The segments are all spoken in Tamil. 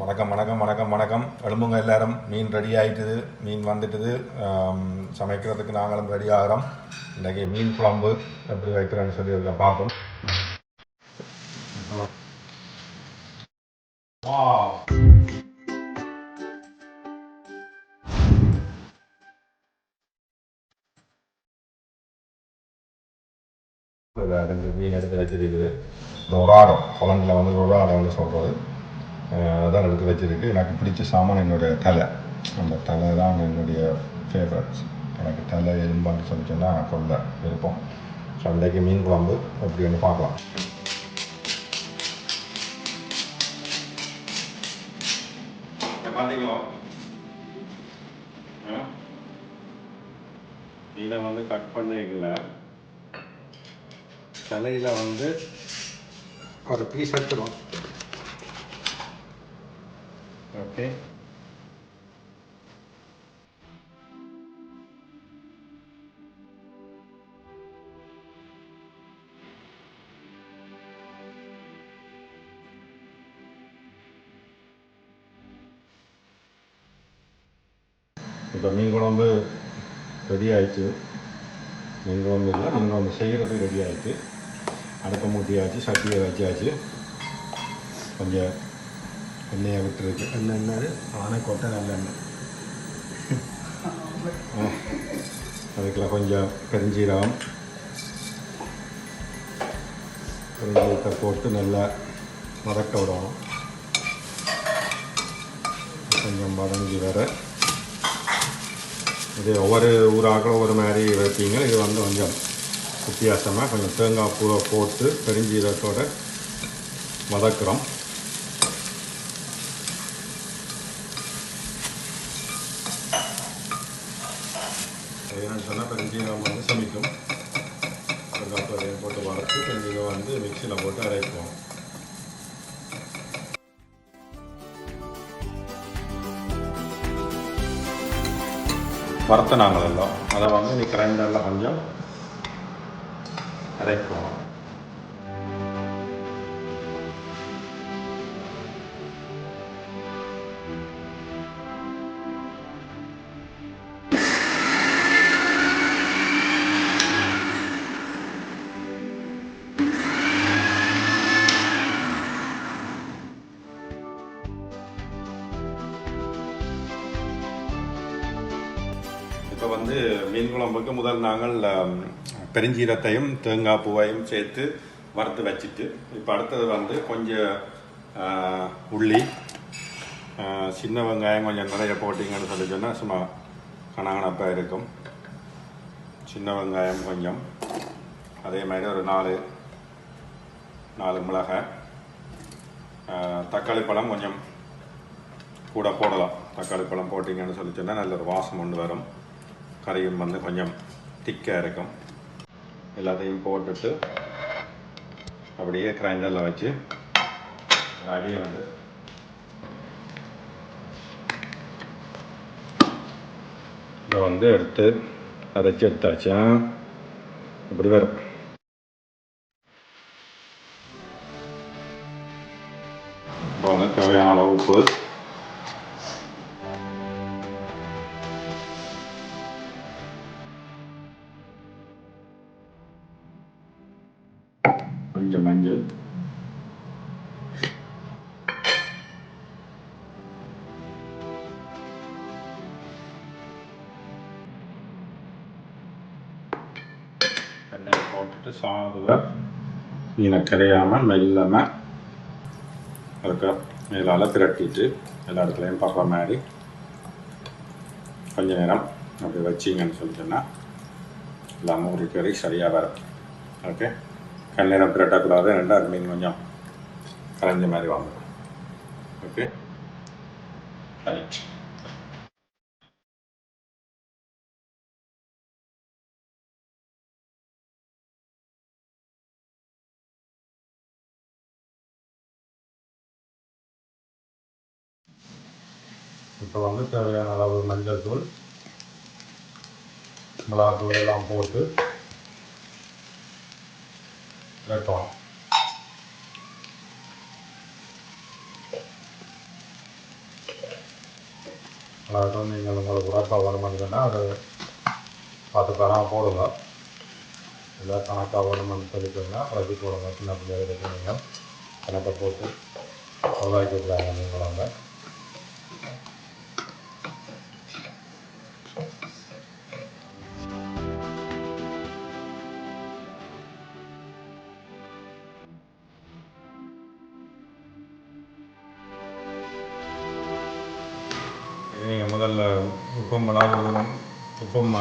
வணக்கம் வணக்கம் வணக்கம் வணக்கம். எழும்புங்க எல்லாரும். மீன் ரெடி ஆயிட்டுது. மீன் வந்துட்டுது. சமைக்கிறதுக்கு நாங்களும் ரெடி ஆகிறோம். இன்றைக்கி மீன் குழம்பு எப்படி வைக்கிறேன்னு சொல்லி இருக்க பார்ப்போம். மீன் எடுத்து வச்சிருக்குது. ரொராடோ குழம்புல வந்து ரொராடோன்னு சொல்கிறது அதான் எடுத்து வச்சிருக்கு. எனக்கு பிடிச்ச சாமான் என்னுடைய தலை. அந்த தலை தான் என்னுடைய ஃபேவரட்ஸ் எனக்கு தலை எலும்பான்னு சொல்லி சொன்னால் கொள்ள விருப்பம். ஸோ அன்றைக்கு மீன் குழம்பு. எப்படின்னு பார்க்கலாம். பார்த்தீங்களா? இதை வந்து கட் பண்ணிக்கல தலையில் வந்து ஒரு பீஸ் எடுத்துருவோம். ஓகே இப்போ மீன் குழம்பு ரெடி ஆயிடுச்சு மீன் குழம்பு இல்லை மீன் குழம்பு செய்கிறது ரெடி ஆயிடுச்சு அடுப்பை மூட்டியாச்சு சட்டியை வச்சாச்சு. கொஞ்சம் எண்ணெயை விட்டுருக்கு எண்ணெய் என்னது? ஆனை கொட்டை நல்லெண்ணெய் ஆ. அதுக்குள்ள கொஞ்சம் பெருஞ்சீரகம். பெருஞ்சீரத்தை போட்டு நல்லா வதக்க விடணும். கொஞ்சம் வதங்கி வர. இது ஒவ்வொரு ஊராக்களும் ஒவ்வொரு மாதிரி வைப்பீங்க. இது வந்து கொஞ்சம் வித்தியாசமாக கொஞ்சம் தேங்காய் பூவை போட்டு பெருஞ்சீரத்தோடு வதக்குறோம். என்னன்னு சொன்னால் பெருஞ்சீரகம் வந்து சமைக்கும். தேங்காய் போட்டு வதக்கு பெருஞ்சீரகம் வந்து மிக்சியில் போட்டு அரைப்போம். வறுத்த நாங்கள் எல்லாம். அதை வந்து நீ கிரைண்டரில் கொஞ்சம் அரைப்போம். இப்போ வந்து மீன் குழம்புக்கு முதல் நாங்கள் பெருஞ்சீரத்தையும் தேங்காய் பூவையும் சேர்த்து வறுத்து வச்சுட்டு இப்போ அடுத்தது வந்து கொஞ்சம் உள்ளி சின்ன வெங்காயம் கொஞ்சம் நிறைய போட்டிங்கன்னு சொல்லி சொன்னால் சும்மா கனகனப்பாக இருக்கும். சின்ன வெங்காயம் கொஞ்சம். அதே மாதிரி ஒரு நாலு நாலு மிளகாய் தக்காளி பழம் கொஞ்சம் கூட போடலாம். தக்காளி பழம் போட்டிங்கன்னு சொல்லி சொன்னால் நல்ல ஒரு வாசம் ஒன்று வரும். கறியும் வந்து கொஞ்சம் திக்காக இருக்கும். எல்லாத்தையும் போட்டுட்டு அப்படியே கிரைண்டரில் வச்சு அடியை வந்து இதை வந்து எடுத்து அரைச்சி எடுத்தாச்சா. இப்படி வரும். எண்ணெயை போட்டுட்டு சாதுவை மீனை கரையாமல் மெல்லமாக அதுக்கு மேலால் திரட்டிட்டு எல்லா இடத்துலையும் படுற மாதிரி கொஞ்ச நேரம் அப்படி வச்சிங்கன்னு சொல்லி சொன்னால் எல்லாம் கறி சரியாக வரும். ஓகே? கண்ணீரம் பிரட்டக்கூடாது ரெண்டாவது மீன் கொஞ்சம் கரைஞ்ச மாதிரி வாங்கணும் ஓகே? ரைட் இப்போ வந்து தேவையான அளவு மஞ்சள் தூள் மிளகாத்தூள் எல்லாம் போட்டு விரட்டணும் மிளகாத்தூள் நீங்கள் உங்களுக்கு உரப்பாக வரமாட்டீங்கன்னா அது பார்த்து தராமல் போடுங்க. இல்லை கணக்காக வரணும்னு சொல்லிக்கோங்க அழைச்சி போடுங்க. சின்ன பிள்ளைகளுக்கு நீங்கள் கணக்கை போட்டு உருவாக்கிக்கிறாங்க நீங்கள் நீங்கள் முதல்ல உப்பும் மிளகாவும் உப்பும்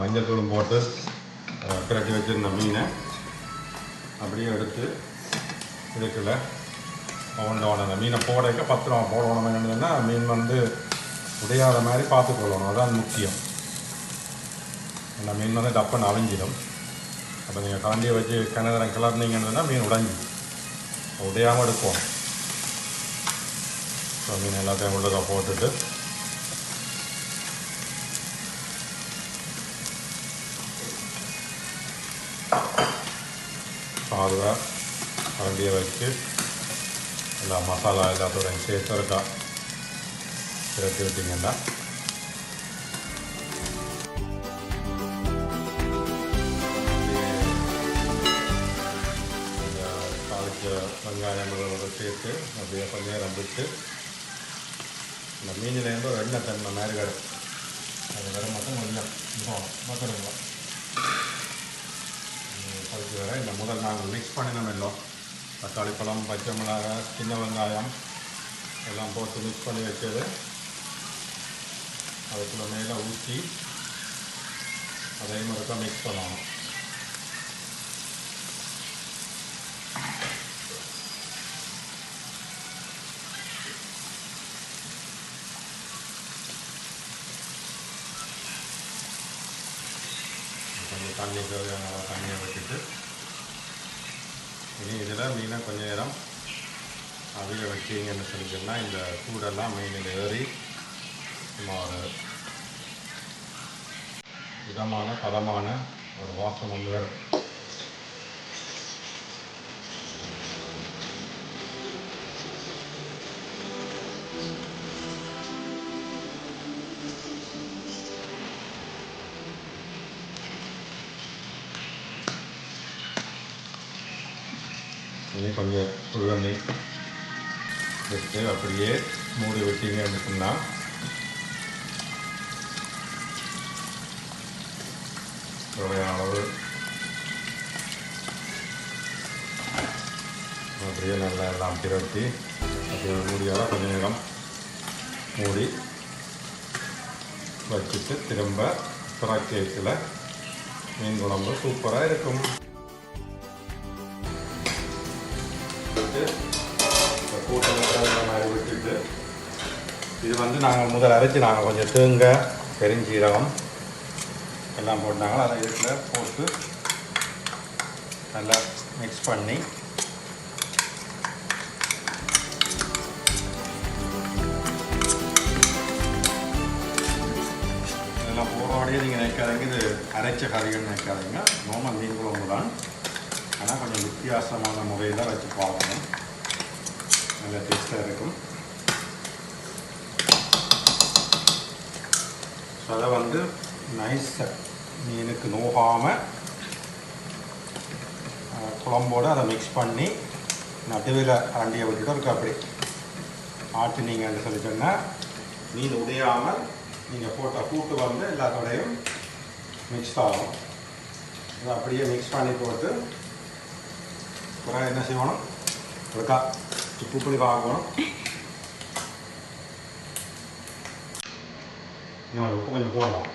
மஞ்சள் தூளும் போட்டு ஆ, பிரட்டி வச்சிருந்த மீனை அப்படியே எடுத்து இதுக்குள்ள போடணும் அந்த மீனை போடைக்க பத்திரம் போடணும் என்னன்னா மீன் வந்து உடையாத மாதிரி பார்த்துக்கொள்ளணும் அதான் முக்கியம். அந்த மீன் வந்து டப்புன்னு அழிஞ்சிடும். அப்போ நீங்கள் கலண்டியை வச்சு கிணறு கிளறினீங்கன்னா மீன் உடஞ்சி. உடையாமல் எடுப்போம். ஸோ மீன் எல்லாத்தையும் உள்ளதாக போட்டுட்டு சாதுவாக கரண்டியை வச்சு எல்லா மசாலா எல்லாத்தோடையும் சேர்த்து இருக்கா. சேர்த்து விட்டிங்கன்னா அப்படியே வெங்காயம் இதோட சேர்த்து அப்படியே கொஞ்சம் நேரம் விட்டு இந்த மீனிலேருந்து ஒரு எண்ணெய் தன்மை மாதிரி வரும் அது வர மட்டும் கொஞ்சம் போகணும் மசாலா அதுக்கு வேறு இந்த முதல் நாங்கள் மிக்ஸ் பண்ணினோம் எல்லாம். தக்காளி பழம் பச்சை மிளகாய் சின்ன வெங்காயம் எல்லாம் போட்டு மிக்ஸ் பண்ணி வச்சது. அதுக்குள்ள மேலே ஊற்றி அதே மாதிரி தான் மிக்ஸ் பண்ணணும் கொஞ்சம் தண்ணி தேவையான தண்ணியை வச்சுட்டு இனி இதில் மீனை கொஞ்ச நேரம் அவிய வச்சிங்கன்னு சொல்லிச்சோம்னா இந்த கூடெல்லாம் மீனில் ஏறி சும்மா ஒரு இதமான பதமான ஒரு வாசம் வந்து வரும். இனி கொஞ்சம் சுடுதண்ணி வச்சு அப்படியே மூடி விட்டீங்கன்னு அப்படின்னா தேவையான அளவு. அப்படியே நல்லா எல்லாம் திரட்டி அப்படியே மூடியால் கொஞ்ச நேரம் மூடி வச்சுட்டு திரும்ப புறாக்கேக்கில் மீன் குழம்பு சூப்பராக இருக்கும். இது வந்து நாங்கள் முதல் அரைச்சி நாங்கள் கொஞ்சம் தேங்க பெருஞ்சீரகம் எல்லாம் போட்டாங்க. அதை இதில் போட்டு நல்லா மிக்ஸ் பண்ணி இதெல்லாம் போகிறோடையே நீங்கள் நினைக்காதீங்க. இது அரைச்ச கறிகள் நினைக்காதீங்க. நோமல் மீன் குழம்பு தான். ஆனால் கொஞ்சம் வித்தியாசமான முறையில் வச்சு பார்க்கணும். நல்ல டேஸ்ட்டாக இருக்கும். அதை வந்து நைஸாக மீனுக்கு நோகாமல் குழம்போடு அதை மிக்ஸ் பண்ணி நடுவில் அரண்டியை விட்டுட்டு இருக்கு அப்படி ஆட்டினீங்கன்னு சொல்லி சொன்னால் மீன் உடையாமல் நீங்கள் போட்ட கூட்டு வந்து எல்லாத்தோடையும் மிக்ஸ் ஆகும். அதை அப்படியே மிக்ஸ் பண்ணி போட்டு அப்புறம் என்ன செய்யணும்? இருக்கா உப்பு புளி பார்க்கணும் இன்னும் உப்பு கொஞ்சம் போடலாம்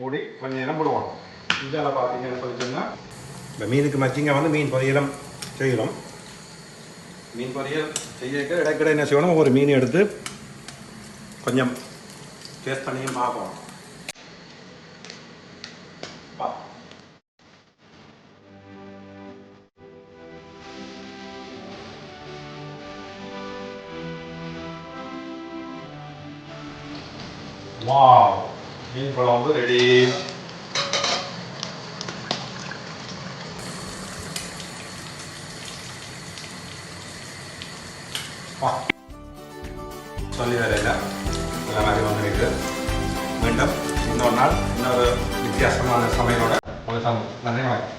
மூடி கொஞ்ச நேரம் போடுவோம். இந்தியாவில் பார்த்தீங்கன்னு சொல்லி சொன்னால் இந்த மீனுக்கு மச்சிங்க வந்து மீன் பொரியலம் செய்யணும். மீன் பொரியல் செய்ய இடைக்கிட என்ன செய்யணும்? ஒரு மீன் எடுத்து கொஞ்சம் டேஸ்ட் பண்ணியும் பார்ப்போம். வாவ் மீன் குழம்பு ரெடி மீண்டும் இன்னொரு நாள் இன்னொரு வித்தியாசமான சமையலோட உங்களுக்கு நன்றி வணக்கம்